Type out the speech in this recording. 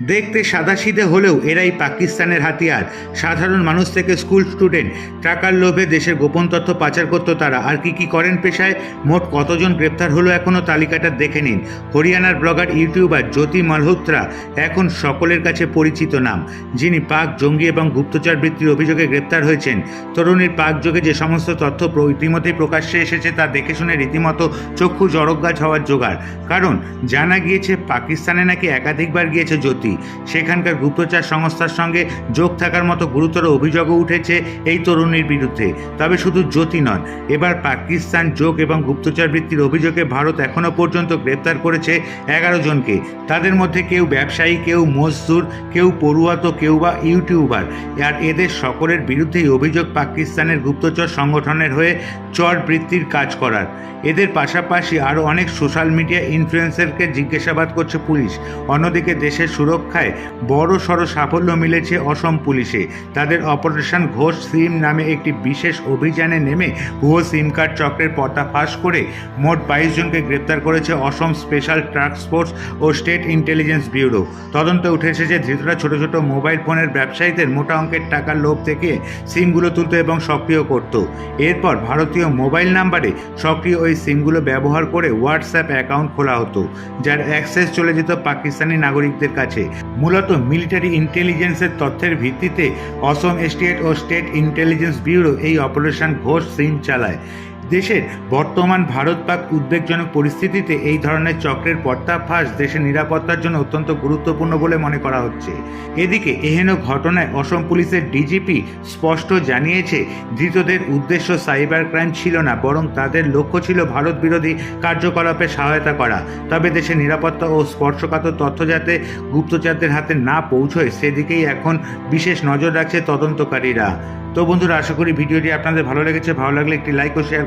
দেখতে সাদাসিধে হলেও এরাই পাকিস্তানের হাতিয়ার। সাধারণ মানুষ থেকে স্কুল স্টুডেন্ট, টাকার লোভে দেশের গোপন তথ্য পাচার করতো তারা। আর কি কি করেন পেশায়? মোট কতজন গ্রেপ্তার হলো এখনও তালিকাটা দেখে নিন। হরিয়ানার ব্লগার, ইউটিউবার জ্যোতি মালহোত্রা এখন সকলের কাছে পরিচিত নাম। যিনি পাক জঙ্গি এবং গুপ্তচর বৃত্তির অভিযোগে গ্রেপ্তার হয়েছেন। তরুণীর পাক যোগে যে সমস্ত তথ্য ইতিমধ্যেই প্রকাশ্যে এসেছে তা দেখে শুনে রীতিমতো চক্ষু জড়কগাছ হওয়ার জোগাড়। কারণ জানা গিয়েছে, পাকিস্তানে নাকি একাধিকবার গিয়েছে জ্যোতি। সেখানকার গুপ্তচর সংস্থার সঙ্গে যোগ থাকার মতো গুরুতর অভিযোগও উঠেছে এই তরুণীর বিরুদ্ধে। তবে শুধু জ্যোতি নন, এবার পাকিস্তান যোগ এবং গুপ্তচর বৃত্তির অভিযোগে ভারত এখনও পর্যন্ত গ্রেপ্তার করেছে এগারো জনকে। তাদের মধ্যে কেউ ব্যবসায়ী, কেউ মজদুর, কেউ পড়ুয়া তো কেউ বা ইউটিউবার। আর এদের সকলের বিরুদ্ধেই অভিযোগ পাকিস্তানের গুপ্তচর সংগঠনের হয়ে চর বৃত্তির কাজ করার। এদের পাশাপাশি আরও অনেক সোশ্যাল মিডিয়া ইনফ্লুয়েন্সারকে জিজ্ঞাসাবাদ করছে পুলিশ। অন্যদিকে দেশের সুরক্ষায় বড় সড় সাফল্য মিলেছে অসম পুলিশে। তাদের অপারেশন ঘোষ সিম নামে একটি বিশেষ অভিযানে নেমে ভুয়ো সিম কার্ড চক্রের পর্দা ফাঁস করে মোট বাইশ জনকে গ্রেপ্তার করেছে অসম স্পেশাল টাস্ক ফোর্স ও স্টেট ইন্টেলিজেন্স ব্যুরো। তদন্তে উঠে এসেছে ধৃতরা ছোট ছোট মোবাইল ফোনের ব্যবসায়ীদের মোটা অঙ্কের টাকার লোভ থেকে সিমগুলো তুলতো এবং সক্রিয় করত। এরপর ভারতীয় মোবাইল নাম্বারে সক্রিয় ওই সিমগুলো ব্যবহার করে হোয়াটসঅ্যাপ অ্যাকাউন্ট খোলা হতো, যার অ্যাক্সেস চলে যেত পাকিস্তানি নাগরিকদের কাছে। মূলত মিলিটারি ইন্টেলিজেন্সের তথ্যের ভিত্তিতে অসম স্টেট ও স্টেট ইন্টেলিজেন্স ব্যুরো এই অপারেশন ঘোষ সিম চালায়। দেশের বর্তমান ভারত পাক উদ্বেগজনক পরিস্থিতিতে এই ধরনের চক্রের পর্দাফাঁস দেশের নিরাপত্তার জন্য অত্যন্ত গুরুত্বপূর্ণ বলে মনে করা হচ্ছে। এদিকে এহেন ঘটনায় অসম পুলিশের ডিজিপি স্পষ্ট জানিয়েছে, ধৃতদের উদ্দেশ্য সাইবার ক্রাইম ছিল না, বরং তাদের লক্ষ্য ছিল ভারত বিরোধী কার্যকলাপে সহায়তা করা। তবে দেশের নিরাপত্তা ও স্পর্শকাতর তথ্য যাতে গুপ্তচরদের হাতে না পৌঁছয়, সেদিকেই এখন বিশেষ নজর রাখছে তদন্তকারীরা। তো বন্ধুরা, আশা করি ভিডিওটি আপনাদের ভালো লেগেছে। ভালো লাগলে একটি লাইক ও শেয়ার